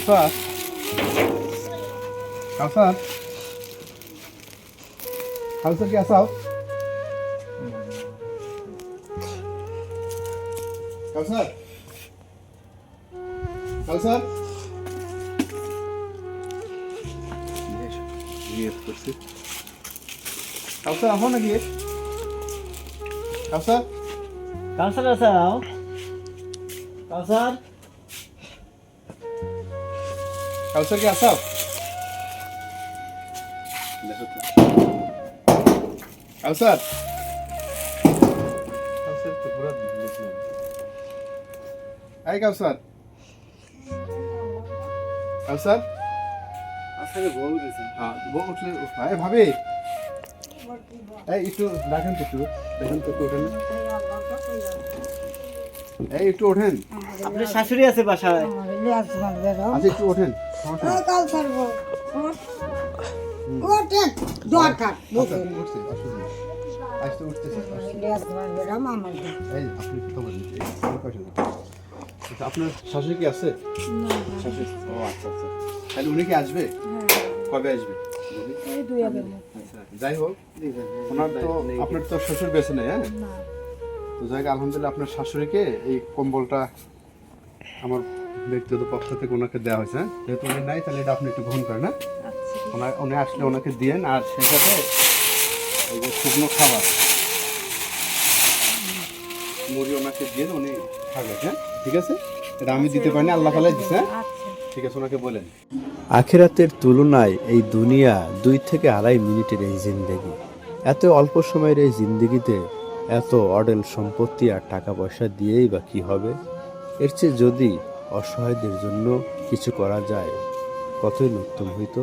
কাউসার কাউসার কাউসার কি আসাও? কাউসার কাউসার কাউসার আহো নাকি? কাউসার কাউসার আসাও? কাউসার কাউসার কি আসাও কাউসার? কাউসার তো পুরো দেখলাম কাউসার। কাউসার? আসলে বউ দিয়েছেন হ্যাঁ বউ উঠলে এই ভাবি। এই একটু দেখেন তো একটু দেখেন তো ওঠেন। এই একটু ওঠেন। আপনার শাশুড়ি আছে বাসায়? আচ্ছা একটু ওঠেন। আপনার শাশুড়ি কি আছে? শাশুড়ি? ও আচ্ছা আচ্ছা। তাহলে উনি কি আসবে? কবে আসবে? আচ্ছা, যাই হোক ওনার তো আপনার তো শ্বশুর বেছে নেই হ্যাঁ? তো যাই হোক, আলহামদুলিল্লাহ আপনার শাশুড়িকে এই কম্বলটা আমার ব্যক্তিগত পক্ষ থেকে ওনাকে দেওয়া হয়েছে হ্যাঁ? যেহেতু উনি নাই তাহলে এটা আপনি একটু গ্রহণ করেন হ্যাঁ? ওনার উনি আসলে ওনাকে দিয়েন আর সেই সাথে এই যে শুকনো খাবার মুড়ি ওনাকে দিয়ে উনি খাবে হ্যাঁ? ঠিক আছে? এটা আমি দিতে পারিনি আল্লাহ তালাই দিচ্ছে হ্যাঁ? ঠিক আছে ওনাকে বলেন। আখেরাতের তুলনায় এই দুনিয়া দুই থেকে আড়াই মিনিটের এই জিন্দেগি। এত অল্প সময়ের এই জিন্দেগিতে এত অডেল সম্পত্তি আর টাকা পয়সা দিয়েই বা কি হবে? এর চেয়ে যদি অসহায়দের জন্য কিছু করা যায় কতই উত্তম হইতো?